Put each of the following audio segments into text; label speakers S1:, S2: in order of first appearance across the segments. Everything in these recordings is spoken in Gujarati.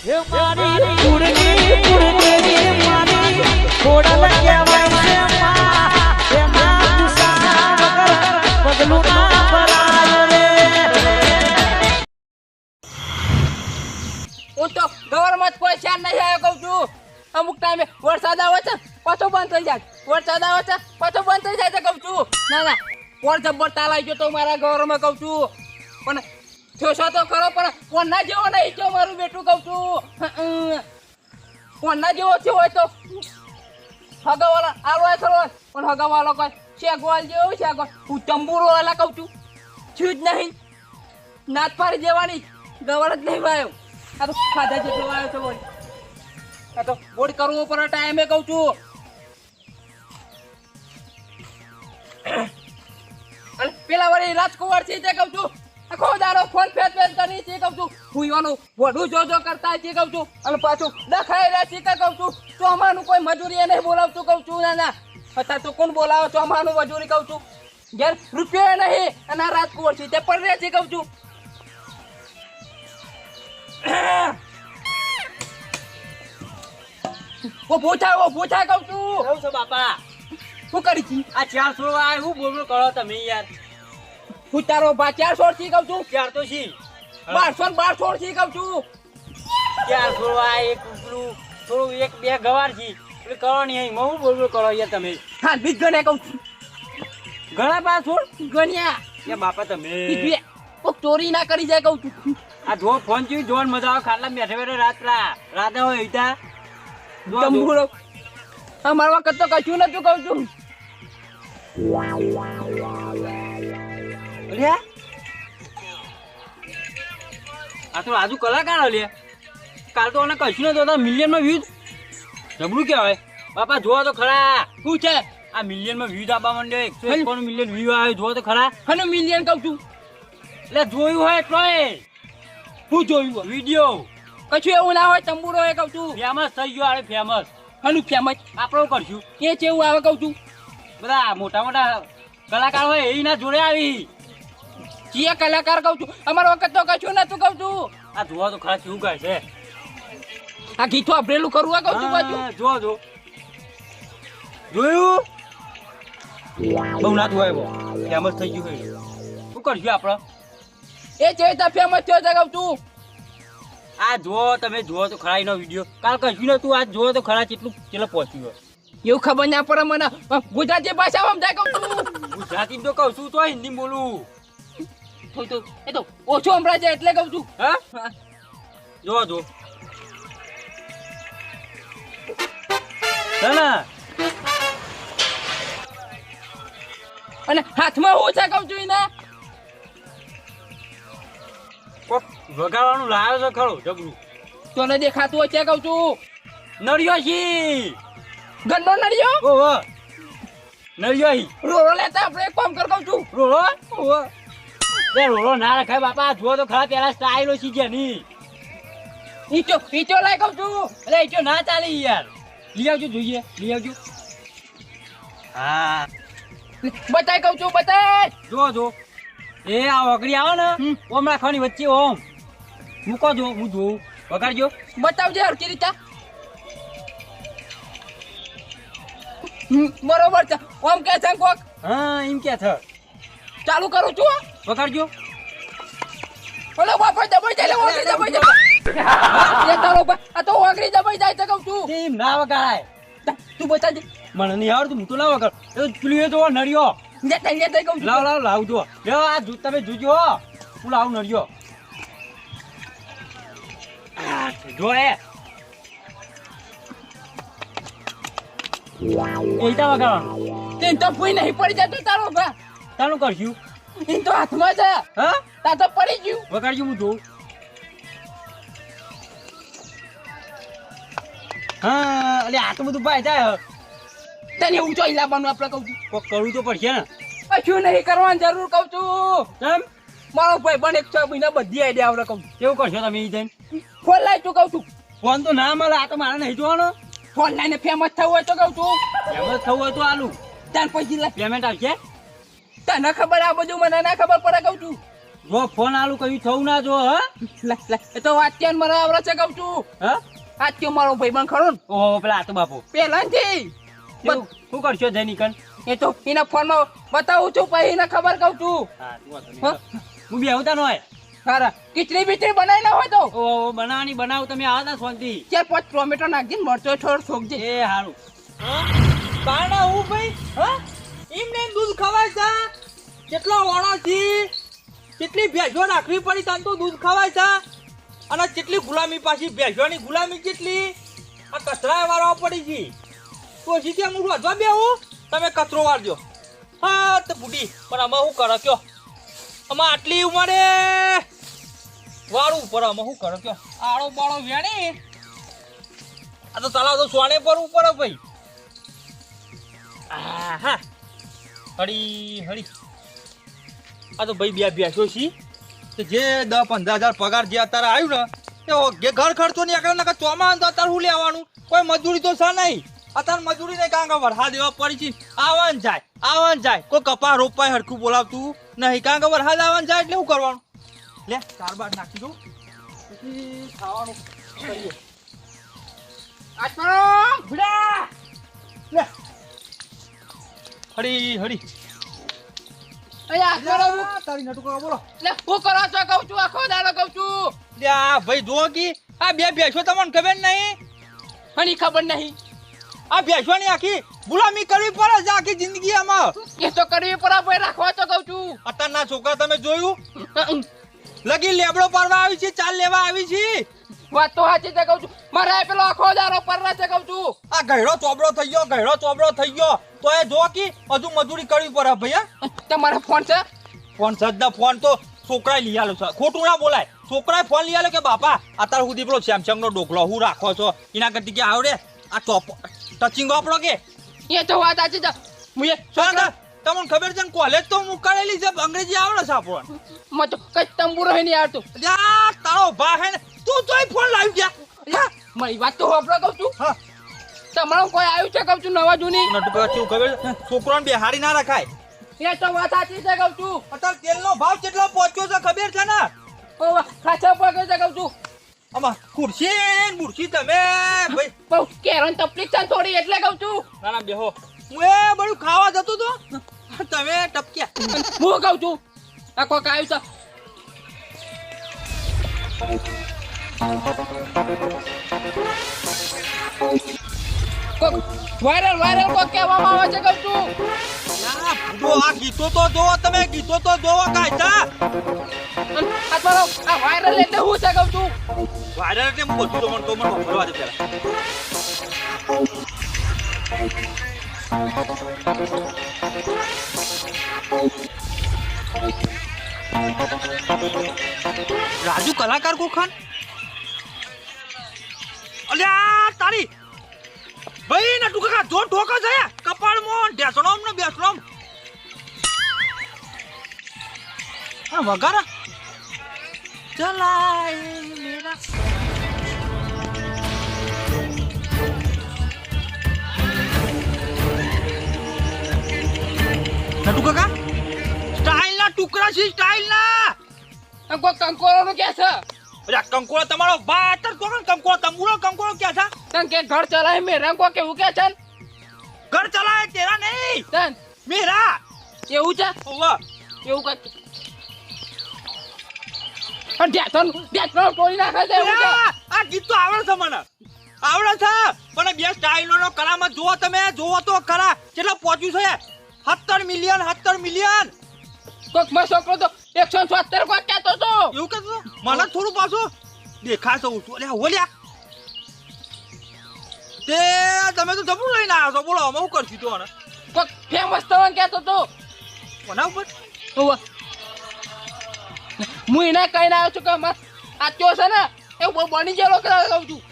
S1: હે
S2: તો ગવર્મેન્ટ કોઈ નહીં કહું છું. અમુક ટાઈમે વરસાદ આવે છે, પાછો બંધ થઈ જાય. વરસાદ આવે છે, પાછો બંધ થઈ જાય છે કહું છું. ના ના કોણ જબ્બર તાલાઈ ગયો તો મારા ગવર્મેન્ટ કહું છું. પણ થયો તો ખરો, પણ કોના જેવો નહીં તો મારું બેટું કહું છું. કોના જેવો થયો હોય તો હગાવાળા આલો હોય ખરો પણ હગાવાળો કોઈ શેગવાલ જેવો શેગવાલ. હું ચંબુરો વાલા કહું છું. છું જ નહીં. નાત પાડી દેવાની. ગવર જ નહીં ભાઈ આ તો ખાધા જેટલો આવ્યો છે બોલ. આ તો બોડ કરવું પર ટાઈમે કહું છું. અને પેલા વળી રાજકુમાર છે તે કહું છું. આખો દાડો ફોન ફેર ફેર કરી છે કહું છું હુઈવાનું વડું જો જો કરતા છે કહું છું અને પાછું રહ્યા છે કહું છું ચોમાનું કોઈ મજૂરી નહીં બોલાવતું કહું છું ના ના. અત્યારે તો કોણ બોલાવો ચોમાનું મજૂરી કહું છું? ઘેર રૂપિયા નહીં અને આ રાજકુમાર છે તે રહે છે કહું છું. ઓ પૂછા ઓ પૂછા કહું છું.
S3: બાપા.
S2: શું કરી
S3: આ ચાર છોડવા હું બોલું બોલ કરો તમે યાર?
S2: હું તારો બા ચાર સોળથી કહું છું?
S3: ચાર તો છી
S2: બારસો ને બાર સોળથી કઉ છું.
S3: ચાર આ એક ઉપલું થોડું એક બે ગવાર છી એટલે કરો નહીં અહીં. મહુ બોલ બોલ કરો યાર તમે.
S2: હા બીજ ગણે કહું છું.
S3: ઘણા પાસ છોડ?
S2: ગણ્યા.
S3: કે બાપા તમે.
S2: કોક ચોરી ના કરી જાય કઉ છું.
S3: આ જો ફોન જોઈ જોન મજા આવે. ખાટલા બેઠે બેઠે રાત્રા રાધા હોય જો.
S2: તંબુરો અમારા વખત તો કશું નતું કહું છું.
S3: અલ્યા આ તો આજુ કલાકાર અલ્યા કાલ તો અને કશું નતો મિલિયનમાં વ્યૂઝ જબરું કહેવાય. બાપા જોવા તો ખરા.
S2: શું છે?
S3: આ મિલિયનમાં વ્યૂઝ આપવા માંડ્યો એકસો એકાણું મિલિયન વ્યૂ આવે જોવા તો ખરા.
S2: હનું મિલિયન કહું છું.
S3: એટલે જોયું હોય એટલો
S2: શું જોયું
S3: વીડિયો.
S2: કશું એવું ના હોય તંબુરો એ કહું છું.
S3: ફેમસ થઈ ગયો આવે ફેમસ
S2: હનું ફેમસ
S3: આપણો કરશું.
S2: એ એવું આવે કહું છું.
S3: બધા મોટા મોટા કલાકાર હોય એ ના જોડે આવી.
S2: જે કલાકાર કહું છું અમારો વખત તો કશું નતું કહું છું.
S3: આ જોવા તો ખાસ શું ગાય છે?
S2: આ ગીતો અભરેલું કરવું આ કહું છું બાજુ
S3: જો જો જોયું? બહુ ના જોવાય બહુ ફેમસ થઈ ગયું શું કરશું આપણે?
S2: એ જે ફેમસ થયો છે કહું છું.
S3: આ જો તમે જુઓ તો ખરા એનો વીડિયો. કાલ કશું નતું આ જુઓ તો ખરા કેટલું કેટલો પહોંચ્યું હોય
S2: એવું ખબર ના પડે મને. ગુજરાતી ભાષા સમજાય કહું છું.
S3: ગુજરાતી તો કહું છું તો હિન્દી બોલું.
S2: થોડું તો એ તો ઓછું છે એટલે કહું છું
S3: હા?
S2: જોવા
S3: જો
S2: અને હાથમાં હું છે કહું છું એને?
S3: કોક વગાડવાનું લાવ્યો છે ખરો જબરું
S2: તને દેખાતું હોય છે કહું છું.
S3: નળિયો છી.
S2: ગંડો નડ્યો
S3: ઓહો. નળિયો
S2: રોડો લેતા આપણે એક કામ કર કહું છું.
S3: રોડો ઓહો. બે રોળો ના રખાય બાપા જુઓ તો ખરા પેલા સ્ટાઈલો છે જેની
S2: ઈચો ઈચો લાય કહું છું.
S3: અરે ઈચો ના ચાલે યાર. લઈ આવજો જોઈએ. લઈ આવજો. હા.
S2: બતાય કહું છું બતાય.
S3: જો જો એ આ વગડી આવો ને. ઓમ રાખવાની વચ્ચે ઓમ. મૂકો જો હું જોઉં. વગાડજો.
S2: બતાવજો હરકી રીતે. બરોબર છે. ઓમ કે છે કોક?
S3: હા એમ કે છે.
S2: ચાલુ કરું છું.
S3: વગાડજો.
S2: ઓલો બાપા દબાઈ જાય ઓગળી દબાઈ જાય. એ તારો આ તો ઓગળી દબાઈ જાય છે કહું છું.
S3: એમ ના વગાડાય?
S2: તા, તું બતાજે
S3: મને નહીં આવડતું હું તો ના વગાડ. એ પેલું એ તો નળિયો
S2: લે તઈ લે તઈ કહું
S3: લાવ લાવ લાવ જો લે આ જુ તમે જોજો. હો. લાવું નળિયો આ, જો એ. એ તા વગાડવાનું?
S2: તેન તો ભૂઈ નહીં પડી જતો તારો બા
S3: તાનું કરશું?
S2: એન તો હાથમાં છે.
S3: હા?
S2: તા તો પડી ગયું.
S3: વગાડજો હું જોઉં. હા અલે આ તો બધું ભાઈ જાય
S2: તને ઊંચો લાવવાનું આપણે કહું છું.
S3: કોક કરવું તો પડશે ને.
S2: કશું નહીં કરવાની જરૂર કહું છું.
S3: કેમ?
S2: મારો ભાઈ બને એક છ મહિના બધી આઈડિયા આવડે કહું
S3: કેવું કરશો તમે ઈ જઈને?
S2: ફોન લાવી તું કહું છું.
S3: ફોન તો ના મળે આ તો મારે નહીં જોવાનો.
S2: ફોન લાઈને ફેમસ થવું હોય તો કહું છું.
S3: ફેમસ થવું હોય તો આલું.
S2: તાર પછી
S3: પેમેન્ટ આવશે?
S2: તને ખબર આ બધું મને ના ખબર પડે કહું છું.
S3: જો ફોન આલું કયું થવું ના જો હ?
S2: એ તો વાત્યાન મને આવડે છે કહું છું.
S3: હ?
S2: કે મારો ભાઈબંધ ખરો
S3: ઓ પેલા આતો બાપુ.
S2: પહેલાથી.
S3: શું શું કરશો જૈનિકન
S2: એ તો એના ફોનમાં બતાવું છું પછી એને ખબર કહું છું.
S3: હા તું બી આવતા નો હોય.
S2: સારા ખીચડી બીચડી બનાવી ના હોય તો?
S3: ઓહો બનાવની બનાવ તમે આવતા શાંતિ.
S2: ચાર પાંચ ટોમેટો નાખજે મરચો થોડો સોકજે
S3: એ હારું.
S1: બારણા હું ભાઈ હા? એમને એમ દૂધ ખવાય છે? કેટલો વાણો છી કેટલી ભેંસો રાખવી પડી તને તો દૂધ ખવાય છે? અને કેટલી ગુલામી પાછી? ભેંસોની ગુલામી કેટલી? આ કચરા વાળવા પડી છે. તો સીધી હું વધવા બેહું? તમે કચરો વાળજો. હા, તો બુડી પણ આમાં શું કરો કયો? આમાં આટલી ઉંમરે વાળું પર આમાં શું કરો કયો? આળો બાળો વેણી. આ તો તલાવ તો સોને પર ઉપર ભાઈ. હા હળી હળી. આ તો ભાઈ બે બેસો છી. કે જે દસ પંદર હજાર પગાર જે અત્યારે આવ્યું ને તે ઘર ખર્ચો નહીં આગળ નાખે ચોમાસું તો અત્યારે શું લેવાનું? કોઈ મજૂરી તો છે નહીં. અત્યારે મજૂરી નહીં, કારણ કે વરસાદ એવા પડી છે. આવન જાય આવન જાય. કોઈ કપા રોપાય હરખું બોલાવતું નહીં, કારણ કે વરસાદ આવન જાય એટલે શું કરવાનું? લે ચાર બાર નાખી દઉં. પછી હળી હળી. ખબર નહીં?
S2: હણી ખબર નહીં.
S1: આ ભેંસોની આખી ગુલામી કરવી પડે છે આખી જિંદગી આમાં.
S2: એ તો કરવી પડે ભાઈ રાખવા તો છું.
S1: અત્યારના છોકરા તમે જોયું? લગી લેબડો પાડવા આવી છે ચાલ લેવા આવી છે.
S2: વાત તો સાચી તે કહું છું. મારે પેલો આખો દાડો પરરા છે કહું છું.
S1: આ ગયડો ચોબડો થઈ ગયો ગયડો ચોબડો થઈ ગયો. તો એ જો કે હજુ મજૂરી કરવી પડે ભૈયા
S2: તમારો ફોન છે?
S1: ફોન સજ્જા ફોન તો છોકરાએ લઈ આલો છે. ખોટું ના બોલાય. છોકરાએ ફોન લઈ આલો કે બાપા અત્યારે સુધી પેલો સેમસંગ નો ડોકલો હું રાખો છો? એના કરતી કે આવડે? આ ચોપ ટચિંગ આપણો કે?
S2: એ તો વાત સાચી છે. હું એ છોકરા
S1: તમને ખબર છે ને કોલેજ તો હું કરેલી છે અંગ્રેજી આવડે છે આપણને.
S2: મત કઈ તંબુરો નહીં આવતું
S1: તારો ભા હે ને તું તોય ફોન લાવી ગયા.
S2: મારી વાત તો હોપડો કહું છું
S1: હા.
S2: તમારું કોઈ આવ્યું છે કહું છું નવા જૂની?
S1: નટુ છું ખબર છે? છોકરાને બેહારી ના રખાય.
S2: એ તો વાત સાચી છે કહું છું.
S1: અત્યારે તેલનો ભાવ કેટલો પહોંચ્યો છે ખબર છે ને?
S2: ઓ ખાચા પગે છે કહું છું.
S1: આમાં ખુરશી મુરશી તમે ભાઈ.
S2: બહુ કેરણ તકલીફ છે થોડી એટલે કહું છું.
S1: ના ના બેહો. હું એ બધું ખાવા જતો તો તમે ટપક્યા.
S2: હું કહું છું આ કોક આવ્યું છે. વાયરલ વાયરલ કોક કહેવામાં આવે છે કઉ છું
S1: ના, જો આ ગીતો તો જોવો તમે ગીતો તો જોવો
S2: અને આ તમારો આ વાયરલ એટલે હું છે કઉ છું?
S1: વાયરલ એટલે હું બધું તમને તો મને ભરવા દે પેલા રાજુ કલાકાર કોખાન અલ્યા, તારી ભાઈ ના તું કાકા જો ઠોકો છે કપાળ મોન ને બેસણોમ હા વગારા ચલાય મેરા નટુ કાકા સ્ટાઇલ ટુકડા છે સ્ટાઇલ ના
S2: કોઈ કોક કંકોરોનું કે છે?
S1: અરે કંકોળો તમારો બાતર કોણ કંકોળો તમુરો કંકોળો ક્યાં છે?
S2: તન કે ઘર ચલાય મેં રંગ કોક એવું છે
S1: ઘર ચલાય તેરા નહીં.
S2: તન
S1: મેરા.
S2: એવું છે?
S1: ઓવા
S2: એવું કઈ? પણ ધ્યાન ધ્યાન નાખે છે એવું
S1: આ ગીત તો આવડે છે મને. આવડે છે. પણ બે સ્ટાઈલો નો કરામાં જોવો તમે જોવો તો ખરા. કેટલા પહોંચ્યું છે. સત્તર મિલિયન સત્તર મિલિયન
S2: કોક મારો છોકરો તો એકસો છોતેર કોક કહેતો હતો
S1: એવું કેતો મને થોડું પાછું દેખાશે ઓછું. અલ્યા ઓલ્યા તે તમે તો જબરું લઈને આવ્યા છો. બોલો અમે શું કરશું તો આને?
S2: કોક ફેમસ થવાનું કહેતો તો.
S1: કોના ઉપર?
S2: હોવા હું એને કહીને આવ્યો છું કે અમાર આ છે ને એ બહુ બની ગયેલો કહું છું.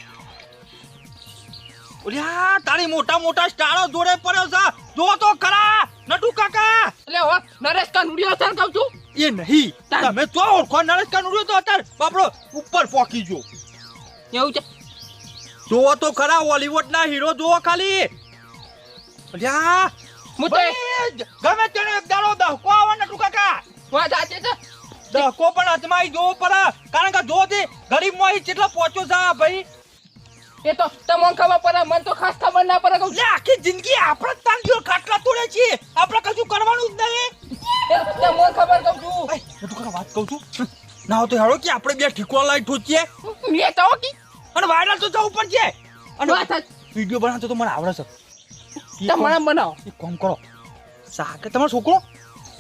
S1: ઓલ્યા તારી મોટા મોટા સ્ટારો જોડે પડ્યો છે. જો તો ખરા નટુ કાકા.
S2: એટલે હો નરેશ કાનુડિયો ને કહું છું.
S1: એ નહીં તમે તો ઓળખો નરેશ કાનુડિયો તો અત્યારે બાપડો ઉપર ફોકી જો
S2: એવું છે?
S1: જોવો તો ખરા હોલીવુડ ના હીરો જોવો ખાલી. અલ્યા મુતે ગમે તેને એક દાડો દહકો આવે નટુ કાકા.
S2: વાત સાચી છે.
S1: ડકો પણ અજમાઈ જોવો પડે. કારણ કે જો તે ગરીબમાં કેટલો પહોંચ્યો છે ભાઈ?
S2: એ તો તમને ખબર પડે મને તો ખાસ ખબર ના પડે કહું
S1: આખી જિંદગી આપણે તાન જો ખાટલા તોડે છીએ. આપણે કશું કરવાનું જ નહીં.
S2: તમને ખબર કહું છું.
S1: એ, હું તો વાત કહું છું. ના તો હેડો કે આપણે બે ઠીકવા લાઈ ઠોચીએ
S2: મેં તો કી.
S1: અને વાયરલ તો જવું પડશે અને
S2: વાત
S1: વીડિયો બનાવતો તો મને આવડે છે.
S2: તમારા બનાવો.
S1: એક કામ કરો. સાકે તમારો છોકરો?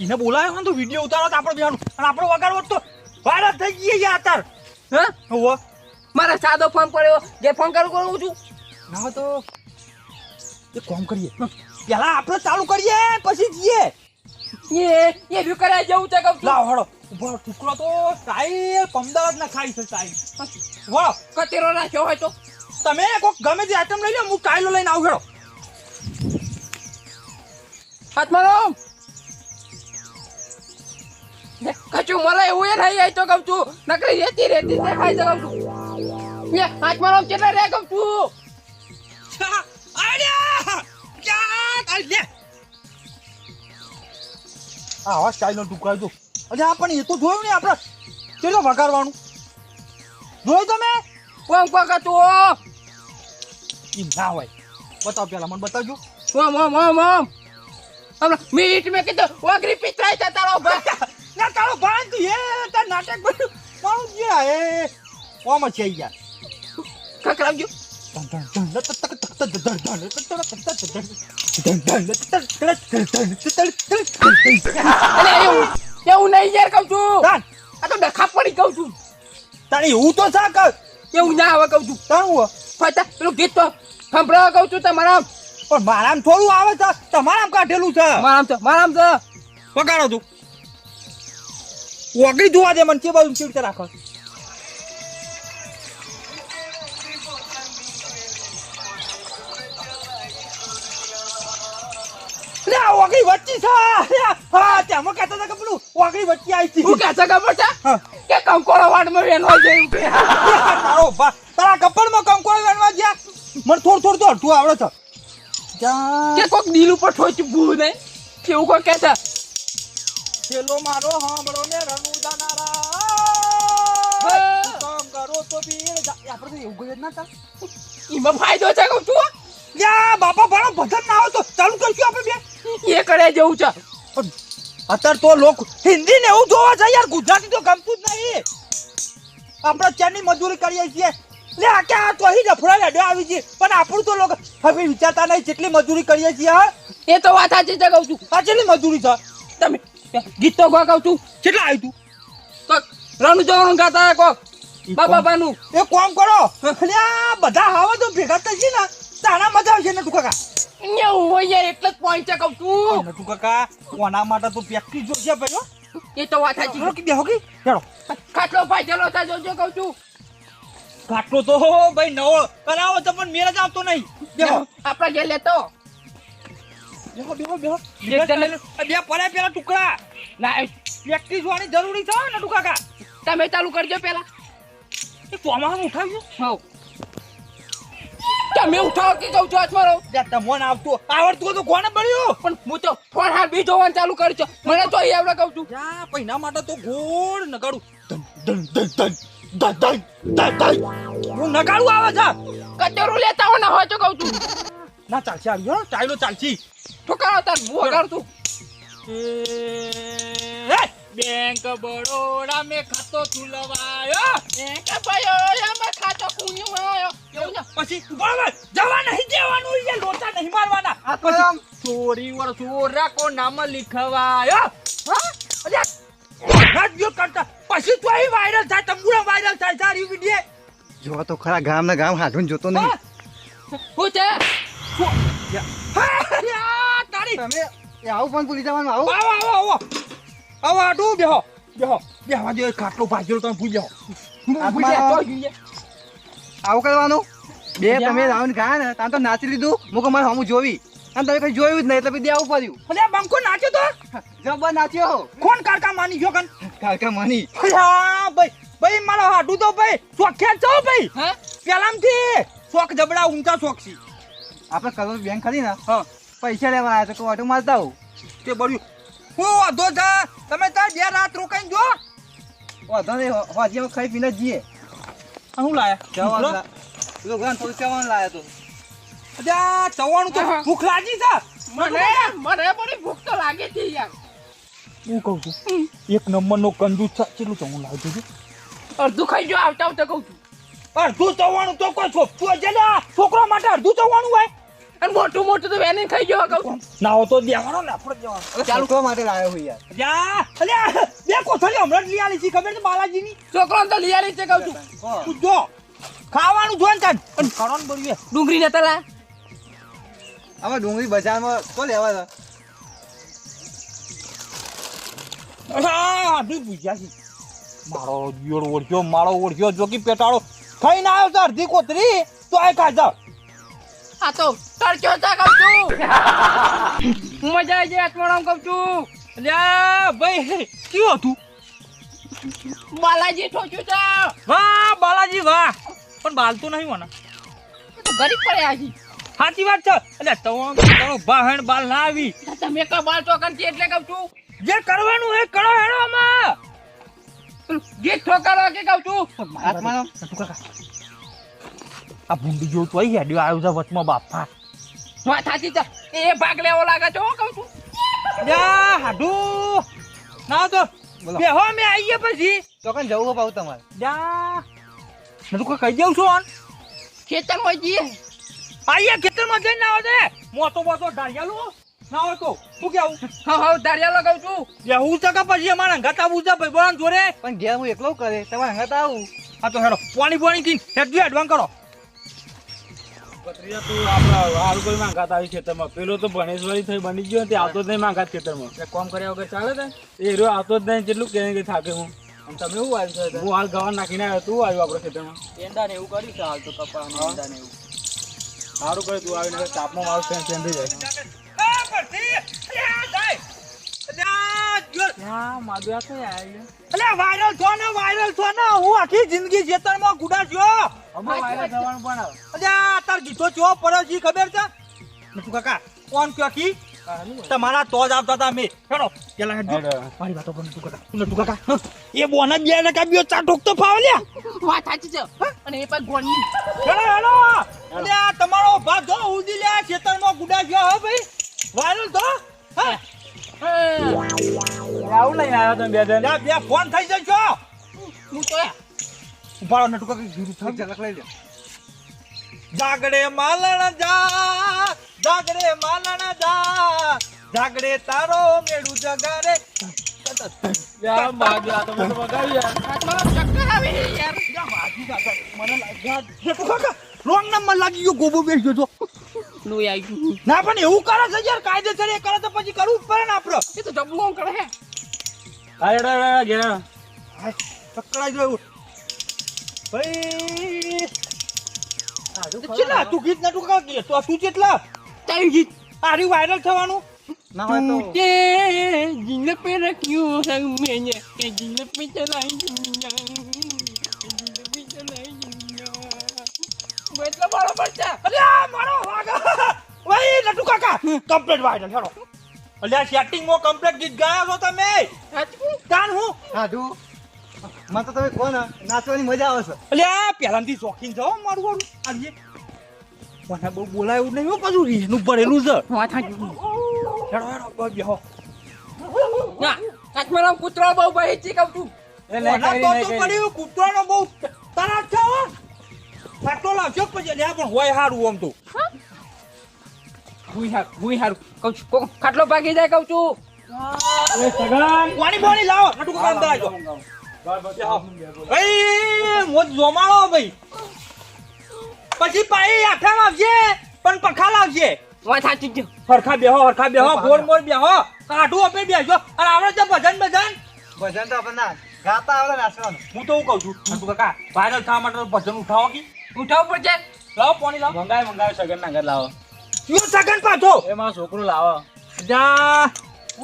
S1: એને બોલાયો હોય તો વીડિયો ઉતારો તો આપણે બેહાનું અને આપણો વગાડવો તો વાયરલ થઈ ગઈ યાર તાર
S2: હા?
S1: હોવો.
S2: મારે સાદો ફોન પડ્યો. જે ફોન કરું કરું છું.
S1: ના તો એ કોમ કરીએ. પેલા આપણે ચાલુ કરીએ પછી જઈએ.
S2: એ એ ભી કરાય જવું છે કહું
S1: લાવ હળો ઊભો ટુકડો તો સ્ટાઈલ પમદાવાદ ના ખાઈ છે સ્ટાઈલ વળો
S2: કચેરો નાખ્યો હોય તો.
S1: તમે કોક ગમે તે આઈટમ લઈ લો હું કાયલો લઈને આવું હેડો.
S2: હાથ મારો. કચું મળે એવું એ થઈ જાય તો કહું છું. નકરી રેતી રેતી દેખાય તો કહું છું. લે હાથમાં લો કેટલા રે છા,
S1: આડ્યા! ક્યાં? આ લે. આ આવા સ્ટાઈલનો ટુકડો જો અરે આ પણ એ તો જોયું ને આપણે. કેટલો વગાડવાનું? જોયું તમે?
S2: કોમ કો કચું
S1: એમ ના હોય. બતાવ પેલા મને બતાવજો.
S2: ઓમ ઓમ ઓમ ઓમ હમણાં મીટ મેં કીધું વાઘરી પિતરાય છે તારો ભાઈ.
S1: ના તારો ભાઈ તું એ તાર નાટક બધું મારું જે આ એ ઓમ છે યાર
S2: ખખડાવજો એવું નહીં છું તો ડખા પડી કહું છું
S1: તો
S2: ના આવે કઉ છું
S1: તારું
S2: ફટા પેલું ગીત તો સંભળાવા કઉ છું તમારા
S1: મારામ થોડું આવે છે તમારામ કાઢેલું છે
S2: મારામ તો મારામ તો
S1: વગાડો તું ઓગળી જોવા દે મને બાજુ કેવી રાખો આ ઓગળી વચ્ચી છે. હા તેમાં કહેતા હતા કે પેલું ઓગળી વચ્ચે આવી હતી.
S2: હું કે છે ખબર છે? કે કંકોળો વાડમાં વેનો જેવું કે.
S1: તારો કપડમાં કંકોળ વેણવા ગયા? મને થોડું થોડું તો અડધું આવડે છે.
S2: કે કોક દિલ ઉપર ઠોચી ભૂ ને? કેવું કોઈ કે છે?
S1: છેલ્લો મારો હામળો ને રનુદા નારા. કામ કરો તો જા- આપણે એવું જ ના ચાલ
S2: એમાં ફાયદો છે કહું છું
S1: યા બાપા ભણો ભજન ના આવે તો ચાલુ કરશું આપણે બે.
S2: એ કરે જેવું છે.
S1: અત્યારે તો લોકો હિન્દી ને એવું જોવા છે યાર ગુજરાતી તો ગમતું જ નહીં. આપણે ત્યાંની મજૂરી કરીએ છીએ. લે આ ક્યાં તો અહીં ડફડા લેડો આવી છે. પણ આપણું તો લોકો હવે વિચારતા નહીં જેટલી મજૂરી કરીએ છીએ હા.
S2: એ તો વાત સાચી છે કહું છું.
S1: આ કેટલી મજૂરી છે.
S2: તમે ગીત તો ગો કહું છું.
S1: કેટલા આવ્યું તું?
S2: તો રણુ જવાનું ગાતા કો બાબા બાનું
S1: એ કોમ કરો? અલ્યા બધા હાવા તો ભેગા થશે ને. તારા મજા આવશે ને તું કાકા.
S2: એવું હોય યાર એટલે જ પોઈન્ટ કહું છું.
S1: ને કાકા કોના માટે તો જોશે ભાઈ હો.
S2: એ તો વાત સાચી
S1: ચલો કે બેહો ચાલો
S2: ખાટલો ફાયદો થાય જોજો કહું છું.
S1: ખાટલો તો ભાઈ નવો. કરાવો તો પણ મેળ જ આવતો નહીં. બેહો.
S2: આપણા ઘેર લેતો.
S1: બેહો બે પડ્યા પેલા ટુકડા.
S2: ના
S1: પ્રેક્ટિસ જોવાની જરૂરી છે ને તું કાકા
S2: તમે ચાલુ કરજો પેલા.
S1: એ ચોમાસું ઉઠાવ્યું
S2: હવ. તમે ઉઠાવો કે કહું છું
S1: આસમારો તમને આવતું આવડતું તો કોને મળ્યું?
S2: પણ હું તો ફોન બી જોવાનું ચાલુ કરી છો. મને તો એ આવડે કહું છું.
S1: જા પૈના માટે તો ગોળ નગાડું. ધન ધન ધન ધન ધન ધન ધન હું નગાડું આવે છે
S2: કચરું લેતા હું ના હોય તો કઉ છું.
S1: ના ચાલશે આવ્યો ચાલો ચાલ્યો ચાલશી.
S2: ઠોકારો હતા હું વગાડું છું.
S1: એ બેંક બરોડા મે ખાતો ખુલવાયો
S2: બેંક કે ભાઈ ખાતો કુણ્યું હોય.
S1: પછી બરાબર જવા નહીં દેવાનું એ લોચા નહીં મારવાના.
S3: આ તો ચોરી વર ચોરા કો નામ લખવાયો.
S1: હા? રાજ્યો કરતા. પછી તો અહીં વાયરલ થાય તંબુરા વાયરલ થાય સારી વીડિયો
S4: જો તો ખરા ગામ ના ગામ હાથું જોતો નહીં.
S2: હું છે?
S1: તારી
S4: તમે આવું પણ ભૂલી જવાનું આવું?
S1: આવો આવો આવો. આવો આડું બેહો બેહો બેહવા દે ખાટલો ભાજેલો તમે ભૂલી જાઓ
S4: આવું. કરવાનું? બે તમે રાઉન્ડ ગયા ને તાન તો નાચી લીધું. મુ કે મારે હમું જોવી. અને તમે કઈ જોયું જ નહીં એટલે પછી આવું પડ્યું.
S1: અરે બંકો નાચ્યો તો?
S4: જબર નાચ્યો
S1: કોણ કારકા માની ગયો કન?
S4: માની. મની
S1: હા ભાઈ ભાઈ મારો હાડું તો ભાઈ શોખ્યા છો ભાઈ.
S2: હા?
S1: પેલામથી શોખ જબડા ઊંચા શોખ છે.
S4: આપણે કરોડ બેંક ખરી ને?
S1: હા.
S4: પૈસા લેવા આવ્યા તો ઓટો મારતા આવું
S1: તે બળ્યું. હું વાંધો છે? તમે ત્યાં બે રાત રોકાઈને જો.
S4: વાંધો નહીં હોજીમાં ખાઈ પીને જઈએ.
S1: આ શું લાયા?
S4: જવાનું
S1: ભૂખલો?
S4: લા- પેલો ગાન થોડું ચવાણું લાયા તો.
S1: અલ્યા, ચવાણું તો ભૂખ લાગી છે.
S2: મને મને બધી ભૂખ તો લાગે છે યાર.
S1: હું કહું છું એક નંબરનો કંજૂસ છે. કેટલું ચવાણું લાવજો છે?
S2: અડધું ખાઈ જો આવતા આવતા કહું છું.
S1: અડધું ચવાણું તો કોઈ છોકરો છે ને. છોકરા માટે અડધું ચવાણું હોય.
S2: અને મોટું મોટું તો વેને ખાઈ જો કહું. છું
S1: તો દેવાનો ને આપણે જવાનું
S4: ચાલુ કરવા માટે લાયો હું યાર.
S1: જા અલ્યા, બે કોથળી હમણાં લઈ આલી છે ખબર છે બાલાજીની?
S2: છોકરો તો લઈ આલી છે કહું છું.
S1: તું જો ખાવાનું જોન ને અને કરોન બળ્યું
S2: ડુંગળી નતા લા.
S4: હવે ડુંગળી બજારમાં તો લેવા હતા
S1: આ બી ભૂજ્યા છે. મારો દિયોળ ઓળખ્યો મારો ઓળખ્યો જો કે પેટાળો. ખાઈને આવ્યો છે અડધી કોથળી તો આ ખાધા.
S2: આ તો તરચ્યો તા કહું છું. મજા આવી જાય આત્મારામ કહું છું.
S1: અલ્યા ભાઈ કેવું હતું?
S2: બાલાજી ઠોચ્યું તા
S1: વાહ બાલાજી વાહ. પણ બાલતું નહીં મને.
S2: ગરીબ પડ્યા છે
S1: સાચી વાત છે. એટલે તો તારો બાહણ બાલ ના આવી.
S2: તમે કબાલ તો કરતી એટલે કહું છું.
S1: જે કરવાનું હે કરો હેડો આમાં.
S2: જે ઠોકારો કે કહું છું.
S4: હાથમાં
S1: આ ભૂંડી જેવું તો હેડ્યો. આવ્યો છે વચમાં બાપા
S2: વાત સાચી છે. એ ભાગ લેવો લાગે છે હો કહું છું.
S1: જા હાડુ. ના તો
S4: બોલો.
S1: બેહો મે આઈએ પછી.
S4: તો કન જવું પાઉં તમારે.
S1: જા. ને તું કહી દઉં છું
S2: ખેતરમાં જઈએ.
S1: આઈએ ખેતરમાં જઈને આવો દે મોટો મોટો ઢાળિયાલું ના હોય તો શું કેવું?
S2: હા હા ડાળિયાલો કહું છું.
S1: બેહું છે કે પછી અમારા અંગાત આવું છે ભાઈ બોલાન જોડે?
S4: પણ ઘેર હું એકલો કરે તમારે હંગાત આવું.
S1: હા તો હેડો પાણી પાણી થી હેડજો એડવાન્સ કરો.
S3: પત્રીજા તું આપણા હાલ કોઈ માંગાત આવી ખેતરમાં. પેલો તો ભણેશ્વરી થઈ બની ગયો તે આવતો જ નહીં માંગાત ખેતરમાં.
S5: એટલે કોમ કર્યા વગર ચાલે ને
S3: એ રહ્યો આવતો જ નહીં કેટલું કે કે થાકે હું.
S5: અને તમે શું આવ્યું છે
S3: હું હાલ ગવા નાખીને આવ્યો તું આવ્યો આપણે ખેતરમાં.
S5: એંડા ને એવું કર્યું છે હાલ તો કપા એંડા ને એવું?
S3: સારું કરે તું આવીને તાપમાં મારું ફેન ફેન થઈ જાય.
S1: અલ્યા વાયરલ છો ને વાયરલ છો ને. હું આખી જિંદગી ખેતરમાં ગુડા છું
S5: અમારે વાયરસ થવાનું પણ
S1: અલ્યા તાર ગીતો ચો પડ્યો જી ખબર છે? નટુ કાકા કોણ કયો કી? તમારા તો જ આવતા હતા મેં ચલો પેલા હેડજો મારી વાતો પણ તું કાકા. નટુ કાકા. એ બોના બે ને કાપ્યો ચા ઠોક તો ફાવ લ્યા.
S2: વાત સાચી છે. અને એ પણ ગોળની.
S1: હેલો હેડો. અલ્યા તમારો ભાગ જો ઉડી લ્યા ખેતરમાં ગુડા ગયો હો ભાઈ. વાયરલ તો હા?
S3: આવું લઈને આવ્યો તમે બે જણ.
S1: બે ફોન થઈ જશો
S2: હું. તો
S1: ઉભાડો નટુ કાકા જીરું
S4: એક ઝલક લઈ લો
S1: જાગડે માલણ જા જાગડે માલણ જા જાગડે તારો મેળું જગારે
S3: યાર માધુ તો મને વગાડી યાર.
S2: આત્મારામ ચક્કર આવે છે યાર
S1: રોંગ નંબર લાગી ગયો ગોબો બેસી ગયો તો.
S2: નું આવી
S1: ના પણ એવું કરે છે યાર કાયદેસર એ કરે તો પછી કરવું પડે ને આપડે.
S2: એ તો જબલું કરે હે.
S3: હેડો હેડો હેડો ઘેર
S1: ભાઈ કેટલા તું ગીત નતું કાકી તો તું કેટલા
S2: તારી ગીત
S1: તારી વાયરલ થવાનું?
S2: તૂટે જીન પે રખ્યું રંગ ચલાઈ દુનિયા જીન પે મારો પડશે
S1: અરે મારો વાગા વઈ કાકા કમ્પ્લીટ વાયરલ હેડો. અલ્યા સેટિંગમાં કમ્પ્લીટ ગીત ગાયા છો તમે? તાન હું?
S4: સાધુ. મને તો તમે કોણ નાચવાની મજા આવે છે.
S1: અલ્યા પહેલાથી શોખીન છો હો મારું વાળું આજે મને બહુ બોલાયું નહીં હો પાછું રીહનું ભરેલું છે. હેડો બેહો.
S2: ના આત્મારામ કૂતરો બહુ ભાઈ
S3: કરી,
S1: તો. પડ્યું કૂતરાનો બહુ તરાપ છે હો. લાવજો પછી લ્યા પણ હોય હારું આમ તો.
S2: હુઈ હારું હુઈ હાર. કહું છું ખાટલો ભાગી જાય કહું છું.
S3: એ
S1: પાણી પાણી લાવો નટુ કામ મોજ જોમાળો ભાઈ. પછી પાઈ આઠામાં આવશે પણ પખા લાવજે.
S2: વાત સાચી છે
S1: હરખા બેહો હરખા બેહો ગોળ મોર બેહો. કાઢું આપે બેહજો. અને આવડે છે ભજન ભજન
S4: ભજન તો આપણને ગાતા આવડે નાચવાનું.
S1: હું તો કહું છું કાકા વાયરલ થવા માટે ભજન ઉઠાવો કે?
S2: ઉઠાવવું પડશે.
S1: લાવો પાણી લાવો.
S3: મંગાય મંગાય સગન ના ઘર લાવો.
S1: યો સગન પાછો?
S3: એ મારો છોકરો લાવો.
S1: જા.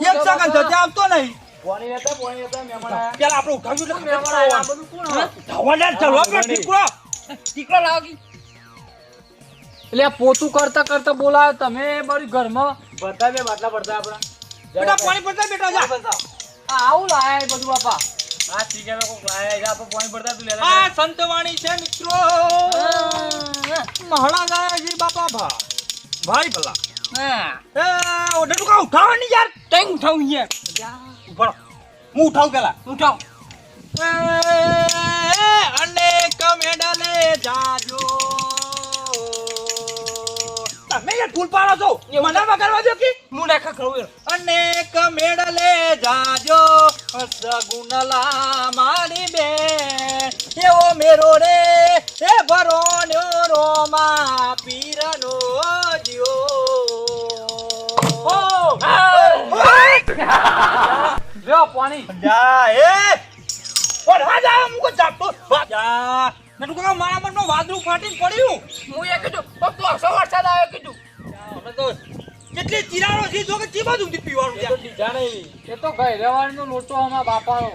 S1: એક સગન થતે આવતો નહીં.
S3: પોણી લેતા પોણી લેતા મહેમાન આયા.
S1: પેલા આપણે ઉઠાવ્યું એટલે
S3: મહેમાન આયા. આ બધું કોણ આવે?
S1: ધવાને ચલો આપણે ઠીકરો
S2: ટીકડો. લાવો
S5: એટલે પોતું કરતા કરતા બોલાવે તમે બરી ઘરમાં.
S3: ભરતા બે બાટલા ભરતા આપણા.
S1: બેટા પાણી પડતા બેટા જા.
S5: આવું લાયા બધું બાપા.
S3: આ લાયા આપણે પાણી પડતા તું લેતા
S1: આ સંતવાણી છે મિત્રો. મહળા ગયા છે બાપા ભા. ભાઈ ભલા.
S2: હા.
S1: એ ઓડે તું કા ઉઠાવવાની યાર?
S2: ટેંગ યાર.
S1: રહો. હું ઉઠાવું પેલા
S2: ઉઠાવ?
S1: અનેક મેડલે જાજો. તમે યાર ફૂલ પાડો છો? મને વગાડવા દો કે?
S2: હું નાખા ખરું
S1: અનેક મેડલે જાજો. સગુનલા મારી બે એવો મેરો રે. એ ભરોન્યો રોમા પીરનો જીઓ
S5: પાણી
S1: જા એ! ઓઢવા જા મુકો જાપતો જા. નટુ કાકા મારા મનમાં વાદળું ફાટીને પડ્યું?
S2: હું એ કીધું પણ તું અસો વરસાદ આવ્યો કીધું.
S1: અમે તો કેટલી ચિરાડો છે જો કે ચીબા બાજુ પીવાનું
S3: એ તો બીજા નહીં
S5: એ. તો ગઈ રહેવાનો લોટો અમારા બાપાનો.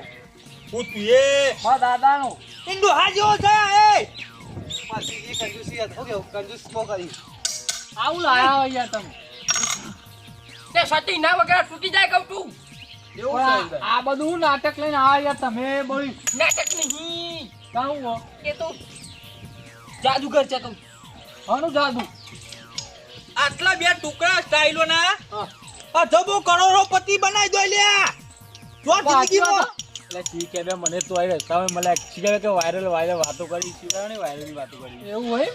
S1: હું પીએ
S5: મારા દાદાનો.
S1: ઇન્દુ હા જેવો છે એ!
S4: પાછી એ કંજૂસી હતો કે? કંજૂસ બહુ કરી.
S5: આવું લાયા હોય યાર તમે.
S2: તે સતી ના વગર તૂટી જાય કહું તું.
S3: છે
S5: આ આ બધું નાટક લઈને આ યાર તમે બળી
S2: નાટક નહીં.
S5: કાવું
S2: એ તો જાદુગર છે કહું
S5: આનું જાદુ.
S1: આટલા બે ટુકડા સ્ટાઈલો ના આ કરોડોપતિ બનાવી દો લ્યા. જો જિંદગીમાં
S3: એટલે ઠીક મને તો આવી રસ્તા મને શીખે કે વાયરલ વાયરલ વાતો કરી શીખે ને વાયરલ વાતો કરી.
S5: એવું હોય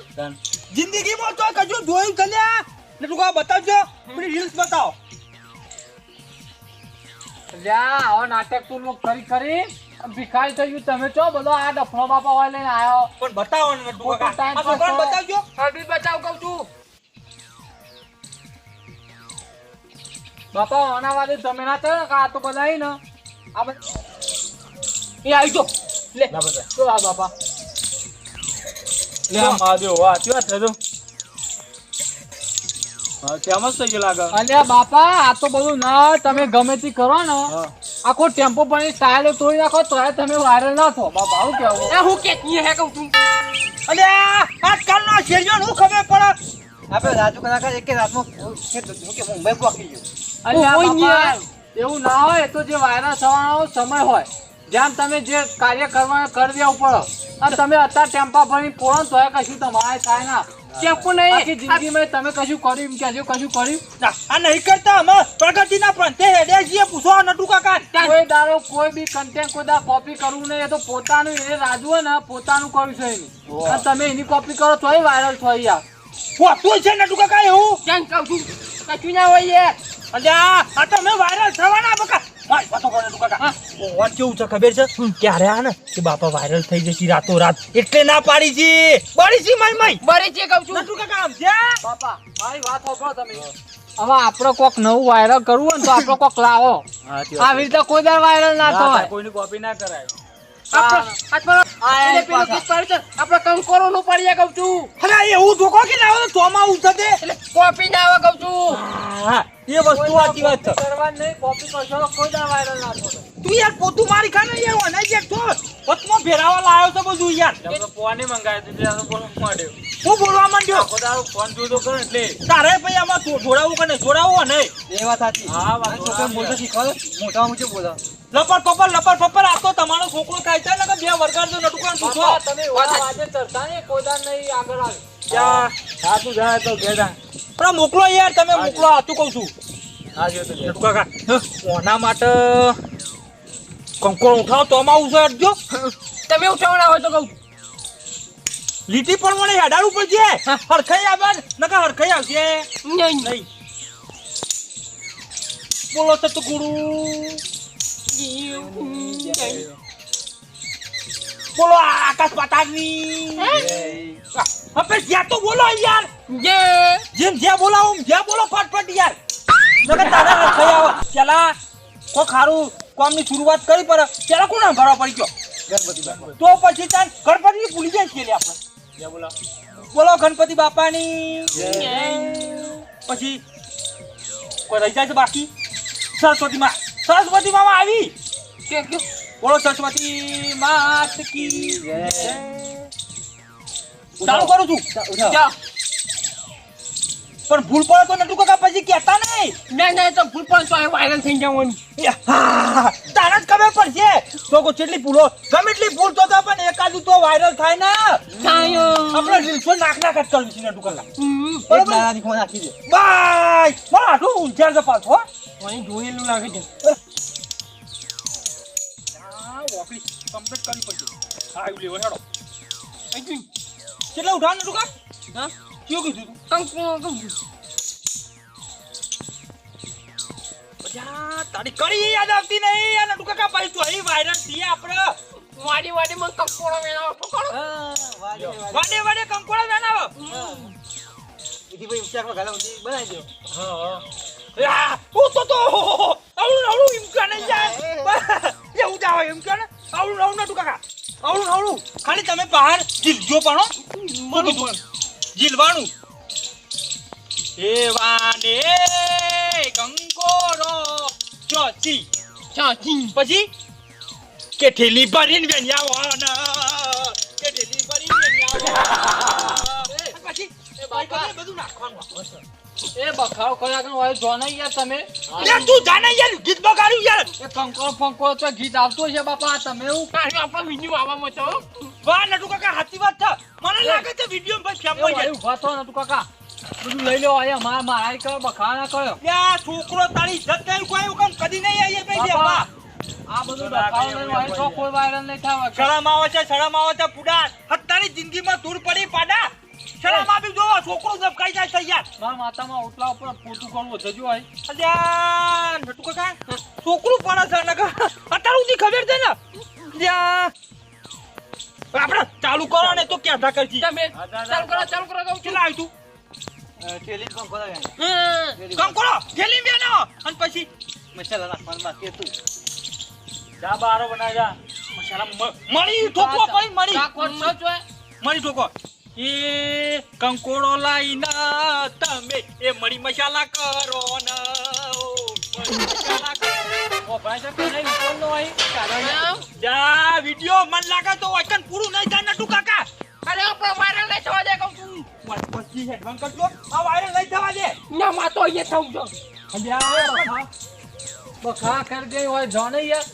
S1: જિંદગીમાં તો કશું જોયું છે લ્યા? નટુ કાકા બતાવજો રીલ્સ બતાવો.
S5: લ્યા નાટક તું લોક કરી કરી ભિખારી થઈ ગયું. તમે ચો બધો આ ડફણો બાપા વાય લઈને આવ્યો
S1: પણ બતાવો ને નટુ કાકા
S5: time
S1: આ છોકરાને
S5: પાસ તો-
S1: બતાવજો.
S2: હરબી બચાવ કહું છું.
S5: બાપા આના વાદે તમે ના થયો ને આ તો બધા ને. આ
S2: એ આવી જો લે.
S5: આ બાપા.
S3: લે આ મહાદેવ વાહ કેવા થયો હા થઈ ગયો લાગે.
S5: અલ્યા બાપા આ તો બધું ના તમે ગમે તે કરો ને. આખો ટેમ્પો પણ સ્ટાઇલો તોડી નાખો તો તમે વાયરલ ના થો. બાપા આવું કેવું
S2: એ હું કે હે કહું તું
S1: અલ્યા આજકાલનો શેરીઓ નું ખબર પડે.
S4: આપણે રાજુ કલાકાર એક રાતમાં કે મુંબઈ પહોંચી ગયો.
S5: અલ્યા એવું ના હોય તો જે વાયરલ થવાનો સમય હોય જેમ તમે જે કાર્ય કરવાનું કરી દેવું પડે અને તમે અત્યારે ટેમ્પા ભરી પોળો ને તોય કશું તમારે થાય ના.
S2: ચેપુ
S5: આખી જિંદગીમાં તમે કશું કર્યું એમ કહેજો કશું કર્યું.
S1: આ નહીં કરતા અમે. પ્રગતિના પંથે હેડ્યા છીએ પૂછો નટુ કાકા.
S5: કોઈ દારો કોઈ બી કન્ટેન્ટ કોઈ દા કોપી કરવું નહીં. એ તો પોતાનું એ રાજુ હોય ને પોતાનું કર્યું છે એનું. તમે એની કોપી કરો તોય વાયરલ થઈ યાર.
S1: હોતું છે નટુ કાકા એવું?
S2: કહું છું? કશું ના હોય યાર.
S1: અલ્યા આ તો મેં વાયરલ થવાના બકા. મારી વાતો કરો નટુ કાકા. વાત કેવું છે ખબર છે? ક્યારે આ ને? કે બાપા વાયરલ થઈ જશે રાતો રાત એટલે ના પાડી છે. બળી છે મારી માઈ.
S2: બરી છે કહું છું.
S1: નટુ કાકા આમ છે?
S5: બાપા મારી વાત સાંભળો તમે. હવે આપણે કોક નવું વાયરલ કરવું હોય ને તો આપણો કોક લાવો. આવી રીતે કોઈ દર વાયરલ ના થાય
S3: કોઈની કોપી ના કરાય.
S2: કોપી ના આવે? કહું છું.
S1: હા. એ વસ્તુ સાચી વાત છે.
S5: નહીં કોપી કરશો તો ના
S1: તું યાર પોતું મારી ખાને યાર ઓને જે. તો વચમાં ભેરાવા લાયો છે બધું યાર.
S3: તો ફોન ય મંગાવ્યો તો ત્યાં તો બોલવા માંડ્યો
S1: હું બોલવા માંડ્યો?
S3: આખો દાડો ફોન જોતો કરો એટલે.
S1: તારે ભાઈ આમાં જોડાવું કને નહીં? જોડાવું ને
S4: એ વાત સાચી.
S3: હા, વાત છોકરા
S4: મોટો. શીખવાડો. મોટા મુજે બોલા
S1: લપર પપર લપર પપર આ તો તમારો છોકરો થાય છે ને કે બે વર્ગાર જો નટુકાન પૂછો
S5: તમે વાત વાજે ચડતા ને કોઈ દર નહીં આગળ આવે.
S1: યા
S3: જાય તો ઘેર
S1: પણ મોકલો યાર તમે મોકલો આતું કહું છું? કોના માટે કંકોળ ઉઠાવો તો આમાં ઉઠો અડજો
S2: તમે ઉઠાવવાના હોય તો કહું
S1: લીટી પણ મને હેડાડવું પડશે. હરખાઈ આવે નકા હરખાઈ આવશે
S2: નહીં.
S1: બોલો તો ગુરુ બોલો આકાશ પાતાળની. હવે જ્યાં તો બોલો યાર.
S2: જે.
S1: જેમ જ્યાં બોલાવો જ્યાં બોલો ફટફટ યાર. નકર તારા હરખાઈ આવે. પેલા કોઈ ખારું કામની શરૂઆત કરી પર પેલા કોણ ભરવા પડી ગયો?
S4: ગણપતિ બાપા
S1: તો પછી તાન ગણપતિ ભૂલી જાય છે આપણે.
S3: બોલો.
S1: બોલો ગણપતિ બાપાની. પછી કોઈ રહી જાય છે બાકી? સરસ્વતી માં સરસ્વતી માં આવી?
S2: કે કે?
S1: બોલો સરસ્વતી માત કી જય. ચાલુ કરું છું.
S2: જા.
S1: પણ ભૂલ પડે તો નટુ કાકા પછી કહેતા નહીં.
S2: ના ના તો ભૂલ પડે તો વાયરલ થઈ જવાનું.
S1: તારે જ ખબર પડશે. તો કોઈ જેટલી ભૂલો ગમે એટલી ભૂલ તો તો પણ એકાદું તો વાયરલ થાય ને. આપણે રીલ્સો નાખ નાખ જ કરવી છે નટુ કાકા
S4: એક નાનાની ખોમાં નાખી દે
S1: બાય! મારા હાથું ઊંચાર છે પાછો હો.
S2: અહીં જોયેલું લાગે છે.
S1: વોકલી કમ્પ્લીટ કરવી પડશે. હા એવું લેવો હેડો. કેટલા ઉઠાવ નટુ કા
S2: હા?
S1: કયું કીધું તું? તારી કડી યાદ આવતી નહીં. આ નટુ કાકા પાછી તો અહીં વાયરલ થઈએ આપણે.
S2: વાડી વાડી મને કંકોડો મેળાવો.
S1: વાડે વાડે. કંકોડા વેનાવો
S4: ઈથી ભાઈ ઊંધી બનાવી દો
S1: હા હું. તો તો આવડું આવડું એમ 야, નહીં જાય એવું જ આવે એમ કે ને. આવડું આવડું નટુ કાકા. આવડું આવડું ખાલી તમે બહાર જીલજો પણ કીધું? જીલવાનું. એ વાડે કંકોડો ચોચી.
S2: ચાચી.
S1: પછી? કે ઠેલી ભરીને વેણ્યાવાના કે ઠેલી ભરીને વેણ્યાવાના પછી? એ બાઈક બધું નાખવાનું.
S5: એ બખાડો કર્યા કે હોય જો યાર તમે.
S1: યાર તું જાને યાર ગીત બગાડ્યું યાર.
S5: એ કંકોડો ફંકોડો તો ગીત આવતું છે બાપા તમે એવું
S2: કાઢી આપા બીજું આવવામાં તો
S1: વાહ નટુ કાકા સાચી વાત છે. મને લાગે છે વિડિયો માં ફેમ હોય
S5: ભાઈ ઊભા થો ને કાકા. બધું લઈ લો અહીંયા મારા મારા કયો બખાડા કયો.
S1: યા છોકરો તારી ઇજ્જત નહીં કોઈ એવું કદી નહીં આઈએ ભાઈ દેવા
S5: આ બધું બખાડો લઈને હોય તો કોઈ વાયરલ નહીં થાય
S1: શરમ આવે છે શરમ આવે છે પુડા. અત્યારની જિંદગીમાં દૂર પડી પાડા. શરમ બી જોવો છોકરો ઝબકાઈ જાય તૈયાર. યાર
S5: મારા માતામાં ઓટલા ઉપર પોતું કરવું થયું હોય
S1: અલ્યા નટુ કાકા છોકરું પડે છે નકર અત્યારે સુધી ખબર છે ને? અલ્યા. આપણે ચાલુ કરો ને તો ક્યાં ધા કરજી
S2: તમે ચાલુ કરો ચાલુ કરો કહું છું.
S1: આવ્યું તું.
S2: હમ.
S1: કામ કરો ગેલી બેનો. અને પછી
S4: મસાલા નાખવાનું બાકી તું
S3: જા બારો બના જા.
S1: મસાલા મ- મળી ઠોકો પડી મળી. મળી ઠોકો એ કંકોડો લાઈના તમે એ મળી મસાલા કરો ને. જા વિડિયો મન લાગે તો વાયકન પૂરું નહીં થાય નટુ કાકા.
S2: અરે આપણે વાયરલ નહીં થવા દે કહું છું.
S1: પછી હેડવાન કરજો. આ વાયરલ નહીં થવા દે.
S2: ના માં તો અહીંયા થવું
S5: બખા. બખા કરી ગઈ હોય જાણે યાર.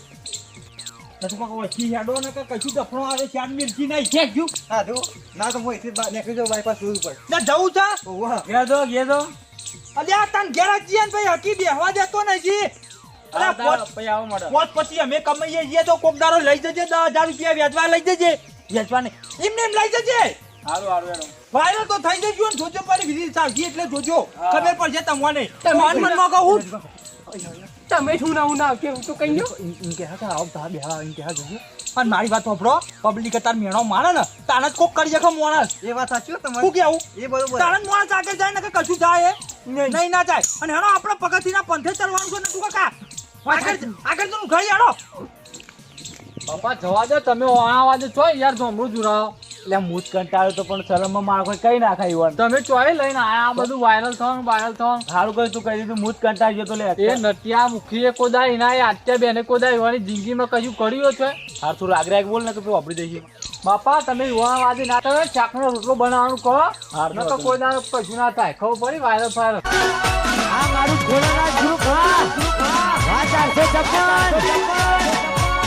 S1: નટુ કાકા હેડો ને કે કશું ડફણો આવે ચાર મિરચી નહીં છે ગયું
S4: હા, જો. ના તો હું અહીંથી નીકળી જાઉં, bypass જોવું પડે.
S1: ના જવું છે?
S4: ઓહો.
S3: ઘેર દો ઘેર દો
S1: અલ્યા તન ઘેર જ ભાઈ હકી બેહવા દેતો નથી પોત
S3: પછી
S1: અમે કમાઈએ છીએ તો કોક દારો લઈ જજે દસ હજાર રૂપિયા વ્યાજવા લઈ જજે. વેચવા નહીં. એમને એમ લઈ જજે.
S3: સારું સારું હેડો
S1: વાયરલ તો થઈ જજો ને જોજો પાછી વિધિ સાવજી એટલે જોજો. ખબર પડશે તમને.
S2: તમે
S1: મનમાં કહું.
S2: તમે શું ના હું ના કેવું? તો કહી દો.
S4: એમ- કે હા આવ તા બેહા એમ કહે. જોજો.
S1: પણ મારી વાત સાંભળો પબ્લિક તાર મેણો મારે ને તાને જ કોક કરી જખો માણસ.
S4: એ વાત સાચી હો
S1: શું
S4: તમારી.
S1: કેવું?
S4: એ બરોબર.
S1: તારે જ માણસ આગળ જાય ને કે કશું જાય નહીં. ના જાય. અને હેડો આપણે પગથિના પંથે ચડવાનું છે ને તું કાકા. આગળ આગળ તો ઘડી હેડો.
S5: પપ્પા જવા દે તમે ઓણા વાજે છો યાર ધોમરું જુરાવો
S3: એટલે મૂત કંટાળ્યો તો પણ શરમમાં મારા કોઈ કઈ ના ખાઈ
S5: તમે ચોય લઈને આયા આ બધું વાયરલ થવાનું વાયરલ થવાનું
S3: સારું કર્યું તું કહી દીધું મૂત કંટાળી ગયો તો લે
S5: એ નટિયા મુખીએ કોદાય ના એ આટ્યા બેને કોદાય એવાની જિંદગીમાં કશું કર્યું છે
S3: હાર તું લાગરા બોલ ને તો તું વાપરી દઈએ
S5: બાપા તમે યુવા વાદી ના તમે ચાકનો રોટલો બનાવવાનું કહો.
S3: હાર
S5: તો કોઈ દાડો કશું ના થાય. ખબર પડી? વાયરલ ફાયરલ
S3: આ મારું ગ્રુપ હા ગ્રુપ હા ચારસો